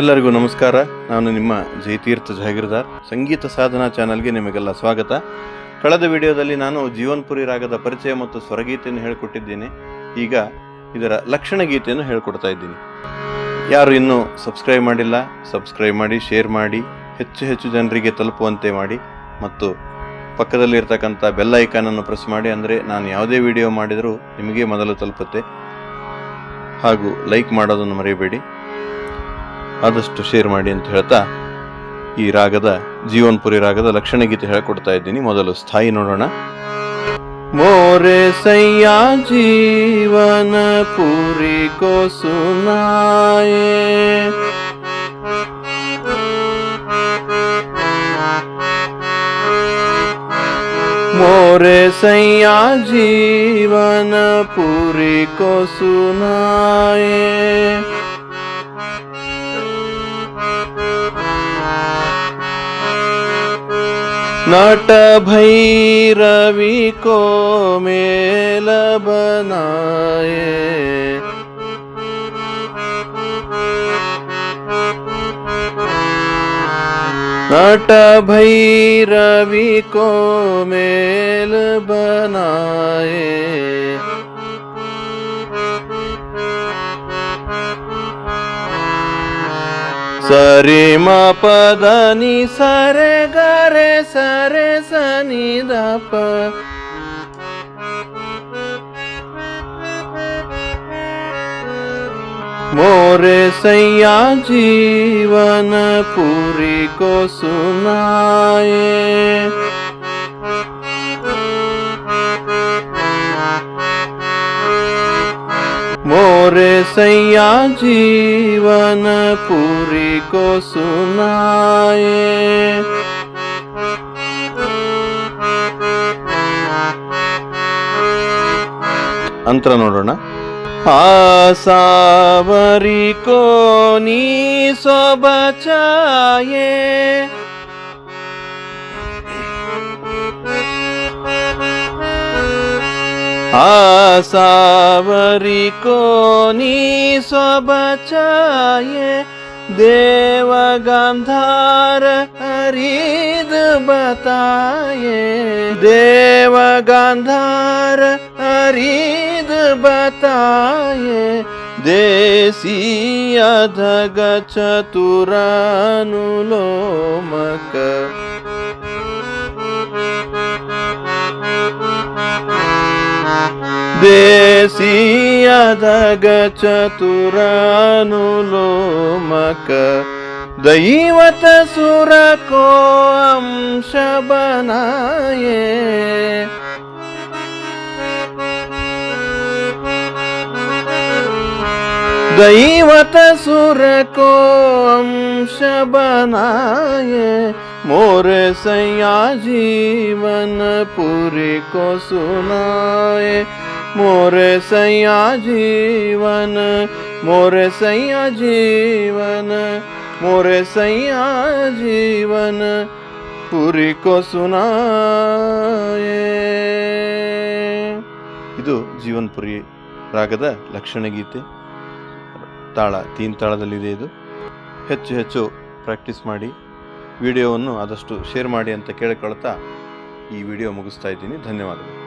ಎಲ್ಲರಿಗೂ ನಮಸ್ಕಾರ. ನಾನು ನಿಮ್ಮ ಜಯತೀರ್ಥ ಜಾಗೀರ್ದಾರ್ ಸಂಗೀತ ಸಾಧನಾ ಚಾನಲ್ಗೆ ನಿಮಗೆಲ್ಲ ಸ್ವಾಗತ. ಕಳೆದ ವಿಡಿಯೋದಲ್ಲಿ ನಾನು ಜೀವನ್ಪುರಿ ರಾಗದ ಪರಿಚಯ ಮತ್ತು ಸ್ವರಗೀತೆಯನ್ನು ಹೇಳಿಕೊಟ್ಟಿದ್ದೀನಿ. ಈಗ ಇದರ ಲಕ್ಷಣ ಗೀತೆಯನ್ನು ಹೇಳ್ಕೊಡ್ತಾ ಇದ್ದೀನಿ. ಯಾರು ಇನ್ನೂ ಸಬ್ಸ್ಕ್ರೈಬ್ ಮಾಡಿಲ್ಲ, ಸಬ್ಸ್ಕ್ರೈಬ್ ಮಾಡಿ, ಶೇರ್ ಮಾಡಿ, ಹೆಚ್ಚು ಹೆಚ್ಚು ಜನರಿಗೆ ತಲುಪುವಂತೆ ಮಾಡಿ ಮತ್ತು ಪಕ್ಕದಲ್ಲಿರ್ತಕ್ಕಂಥ ಬೆಲ್ ಐಕಾನನ್ನು ಪ್ರೆಸ್ ಮಾಡಿ ಅಂದರೆ ನಾನು ಯಾವುದೇ ವಿಡಿಯೋ ಮಾಡಿದರೂ ನಿಮಗೆ ಮೊದಲು ತಲುಪುತ್ತೆ. ಹಾಗೂ ಲೈಕ್ ಮಾಡೋದನ್ನು ಮರೆಯಬೇಡಿ ಆದಷ್ಟು ಶೇರ್ ಮಾಡಿ ಅಂತ ಹೇಳ್ತಾ ಈ ರಾಗದ ಜೀವನ್ಪುರಿ ರಾಗದ ಲಕ್ಷಣ ಗೀತೆ ಹೇಳ್ಕೊಡ್ತಾ ಇದ್ದೀನಿ ಮೊದಲು ಸ್ಥಾಯಿ ನೋಡೋಣ ಮೋರೆ ಸಯ್ಯ ಜೀವನ ಪೂರಿ ಕೋ ಸುನಾಯೆ मोरे सैया जीवन पूरी को सुनाए नट भैरवि को मेल बनाए। नट भैरवि को मेल बनाए सरे म पदनी सरे गे सरे सनी द मोरे सैया जीवन पूरी को सुनाए। मोरे सैया जीवन पूरी को सुनाए ಅಂತರ ನೋಡೋಣ आसावरी को नी सो बचाए आसावरी को नी सो बचाए देव गंधार हरिद बताए देव गंधार हरिद बताए देसी अधग चतुरानुलोमक देसी अधग चतुरानुलोमक दैवत सुर को अंश बनाए दैवत सुर को अंश बनाए मोर सैया जीवन पूरी को सुनाए मोर सैया जीवन मोर सैया जीवन मोर सैया जीवन पूरी को सुनाए ಇದು ಜೀವನ್ಪುರಿ ರಾಗದ ಲಕ್ಷಣ ಗೀತೆ ತಾಳ ತೀನ್ ತಾಳದಲ್ಲಿದೆ ಇದು ಹೆಚ್ಚು ಹೆಚ್ಚು ಪ್ರಾಕ್ಟೀಸ್ ಮಾಡಿ ವಿಡಿಯೋವನ್ನು ಆದಷ್ಟು ಶೇರ್ ಮಾಡಿ ಅಂತ ಕೇಳಿಕೊಳ್ತಾ ಈ ವಿಡಿಯೋ ಮುಗಿಸ್ತಾ ಇದ್ದೀನಿ. ಧನ್ಯವಾದಗಳು.